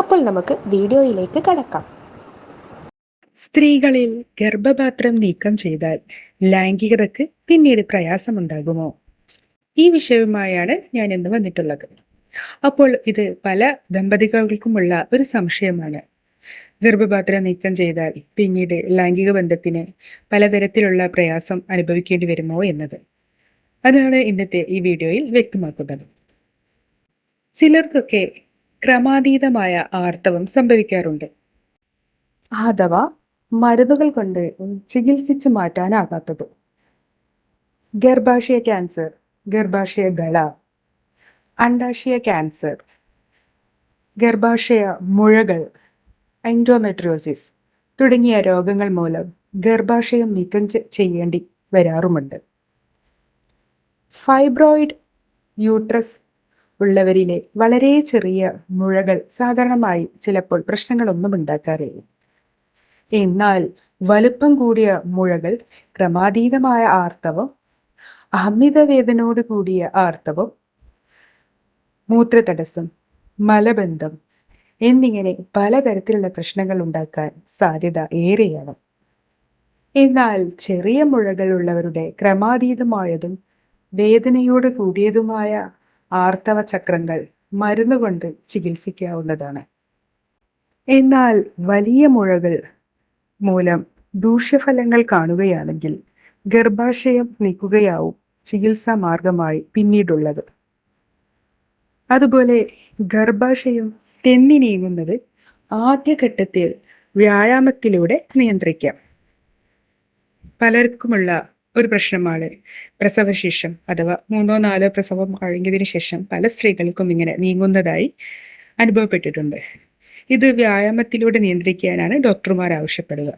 അപ്പോൾ നമുക്ക് വീഡിയോയിലേക്ക് കടക്കാം. സ്ത്രീകളിൽ ഗർഭപാത്രം നീക്കം ചെയ്താൽ ലൈംഗികതക്ക് പിന്നീട് പ്രയാസമുണ്ടാകുമോ? ഈ വിഷയവുമായാണ് ഞാൻ ഇന്ന് വന്നിട്ടുള്ളത്. അപ്പോൾ ഇത് പല ദമ്പതികൾക്കുമുള്ള ഒരു സംശയമാണ്. ഗർഭപാത്രം നീക്കം ചെയ്താൽ പിന്നീട് ലൈംഗിക ബന്ധത്തിന് പലതരത്തിലുള്ള പ്രയാസം അനുഭവിക്കേണ്ടി വരുമോ എന്നത്. അതാണ് ഇന്നത്തെ ഈ വീഡിയോയിൽ വ്യക്തമാക്കുന്നത്. ചിലർക്കൊക്കെ ക്രമാതീതമായ ആർത്തവം സംഭവിക്കാറുണ്ട്. അഥവാ മരുന്നുകൾ കൊണ്ട് ചികിത്സിച്ചു മാറ്റാനാകാത്തത്. ഗർഭാശയ ക്യാൻസർ ഗർഭാശയ ഗള അണ്ടാശയ ക്യാൻസർ ഗർഭാശയ മുഴകൾ എൻഡോമെട്രിയോസിസ് തുടങ്ങിയ രോഗങ്ങൾ മൂലം ഗർഭാശയം നീക്കം ചെയ്യേണ്ടി വരാറുമുണ്ട്. ഫൈബ്രോയിഡ് യൂട്രസ് ഉള്ളവരിലെ വളരെ ചെറിയ മുഴകൾ സാധാരണമായി ചിലപ്പോൾ പ്രശ്നങ്ങളൊന്നും ഉണ്ടാക്കാറില്ല. എന്നാൽ വലുപ്പം കൂടിയ മുഴകൾ ക്രമാതീതമായ ആർത്തവം അമിതവേദനോട് കൂടിയ ആർത്തവം മൂത്രതടസ്സം മലബന്ധം എന്നിങ്ങനെ പലതരത്തിലുള്ള പ്രശ്നങ്ങൾ ഉണ്ടാക്കാൻ സാധ്യത ഏറെയാണ്. എന്നാൽ ചെറിയ മുഴകൾ ഉള്ളവരുടെ ക്രമാതീതമായതും വേദനയോട് കൂടിയതുമായ ആർത്തവ ചക്രങ്ങൾ മരുന്നുകൊണ്ട് ചികിത്സിക്കാവുന്നതാണ്. എന്നാൽ വലിയ മുഴകൾ മൂലം ദൂഷ്യഫലങ്ങൾ കാണുകയാണെങ്കിൽ ഗർഭാശയം നീക്കുകയാവും ചികിത്സാ മാർഗമായി പിന്നീടുള്ളത്. അതുപോലെ ഗർഭാശയം തെന്നി നീങ്ങുന്നത് ആദ്യഘട്ടത്തിൽ വ്യായാമത്തിലൂടെ നിയന്ത്രിക്കാം. പലർക്കുമുള്ള ഒരു പ്രശ്നമാണ്. പ്രസവശേഷം അഥവാ മൂന്നോ നാലോ പ്രസവം കഴിഞ്ഞതിന് ശേഷം പല സ്ത്രീകൾക്കും ഇങ്ങനെ നീങ്ങുന്നതായി അനുഭവപ്പെട്ടിട്ടുണ്ട്. ഇത് വ്യായാമത്തിലൂടെ നിയന്ത്രിക്കാനാണ് ഡോക്ടർമാർ ആവശ്യപ്പെടുക.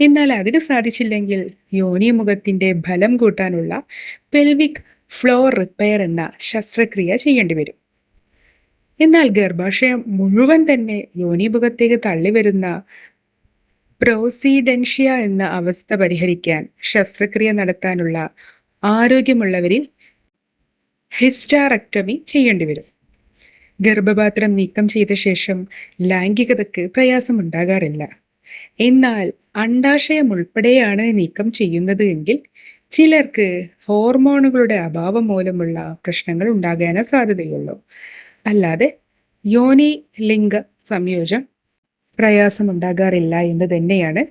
എന്നാൽ അതിന് സാധിച്ചില്ലെങ്കിൽ യോനി മുഖത്തിന്റെ ഫലം കൂട്ടാനുള്ള പെൽവിക് ഫ്ലോർ റിപ്പയർ എന്ന ശസ്ത്രക്രിയ ചെയ്യേണ്ടി വരും. എന്നാൽ ഗർഭാശയം മുഴുവൻ തന്നെ യോനിമുഖത്തേക്ക് തള്ളിവരുന്ന പ്രോസീഡൻഷ്യ എന്ന അവസ്ഥ പരിഹരിക്കാൻ ശസ്ത്രക്രിയ നടത്താനുള്ള ആരോഗ്യമുള്ളവരിൽ ഹിസ്റ്റാറക്ടമി ചെയ്യേണ്ടി വരും. ഗർഭപാത്രം നീക്കം ചെയ്ത ശേഷം ലൈംഗികതയ്ക്ക് പ്രയാസമുണ്ടാകാറില്ല. എന്നാൽ അണ്ടാശയം ഉൾപ്പെടെയാണ് നീക്കം ചെയ്യുന്നത് എങ്കിൽ ചിലർക്ക് ഹോർമോണുകളുടെ അഭാവം മൂലമുള്ള പ്രശ്നങ്ങൾ ഉണ്ടാകാനേ സാധ്യതയുള്ളൂ. അല്ലാതെ യോനി ലിംഗ സംയോജം പ്രയാസമുണ്ടാകാറില്ല എന്ന് തന്നെയാണ്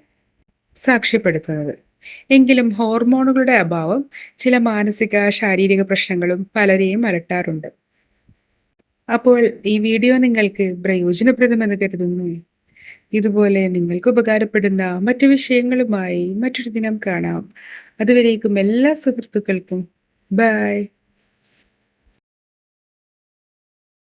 സാക്ഷ്യപ്പെടുത്തുന്നത്. എങ്കിലും ഹോർമോണുകളുടെ അഭാവം ചില മാനസിക ശാരീരിക പ്രശ്നങ്ങളും പലരെയും അലട്ടാറുണ്ട്. അപ്പോൾ ഈ വീഡിയോ നിങ്ങൾക്ക് പ്രയോജനപ്രദമെന്ന് കരുതുന്നു. ഇതുപോലെ നിങ്ങൾക്ക് ഉപകാരപ്പെടുന്ന മറ്റു വിഷയങ്ങളുമായി മറ്റൊരു ദിനം കാണാം. അതുവരേക്കും എല്ലാ സുഹൃത്തുക്കൾക്കും. ബൈ.